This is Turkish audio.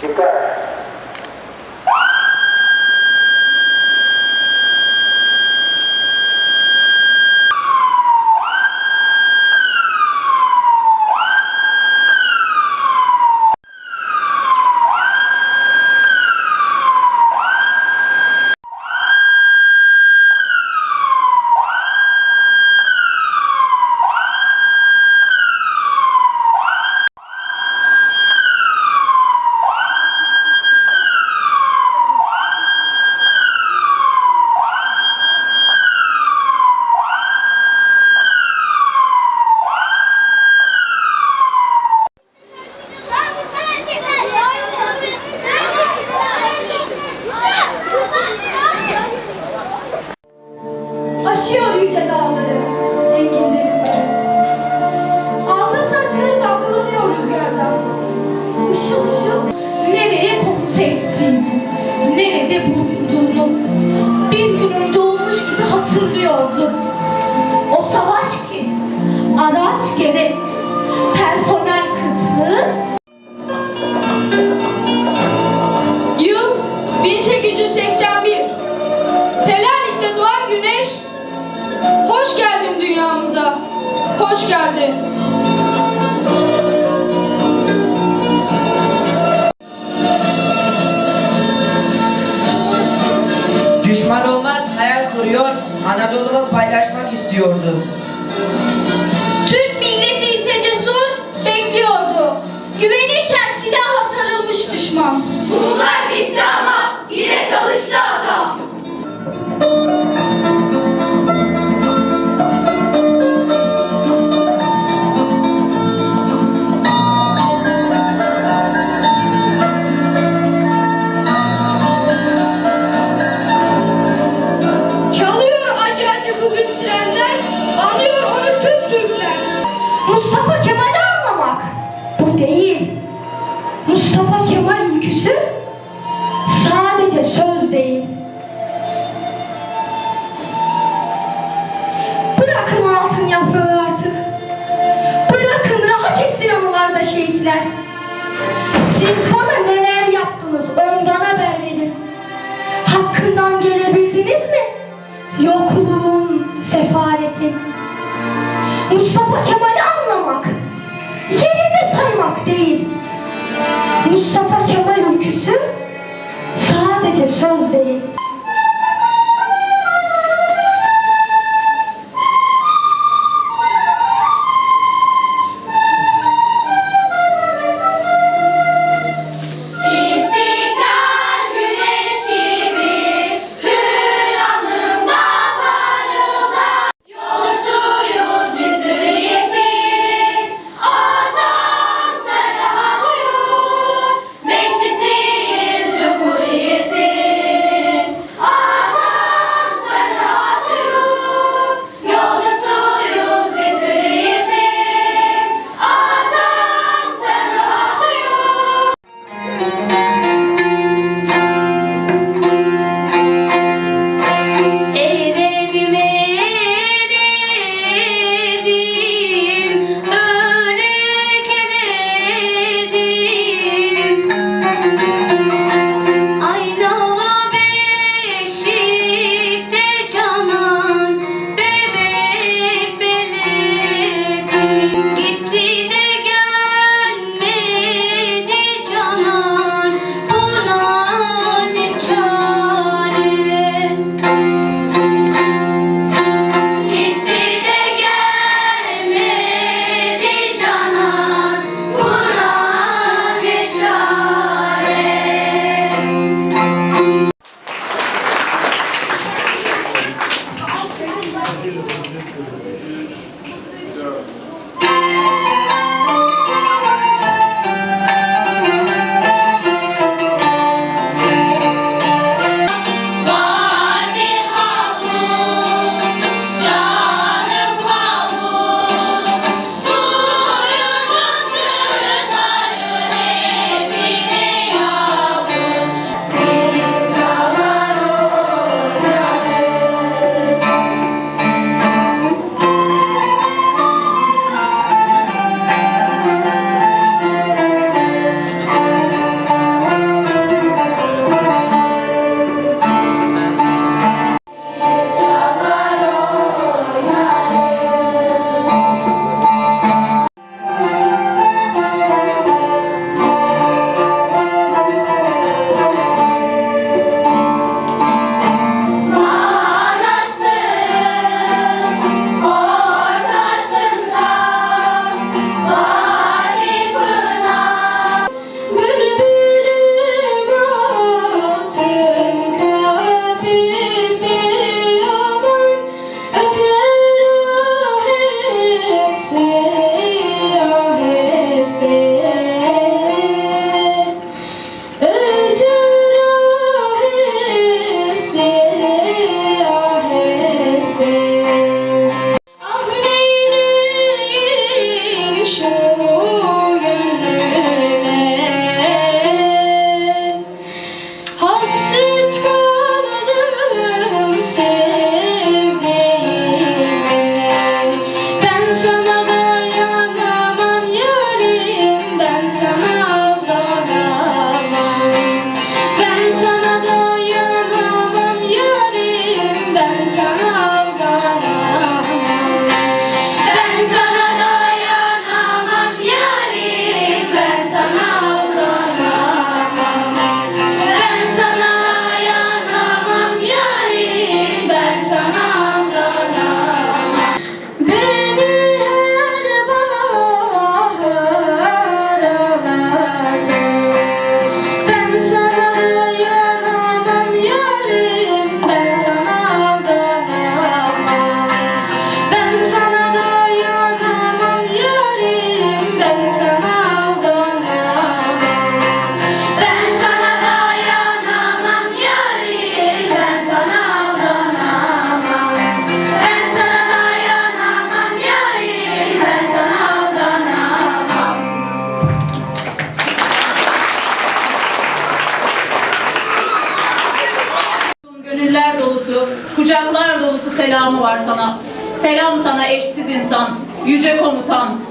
Quizás Hoş geldin. Düşman olmaz hayal kuruyor, Anadolu'mu paylaşmak istiyordu. Kucaklar dolusu selamı var sana. Selam sana eşsiz insan, yüce komutan.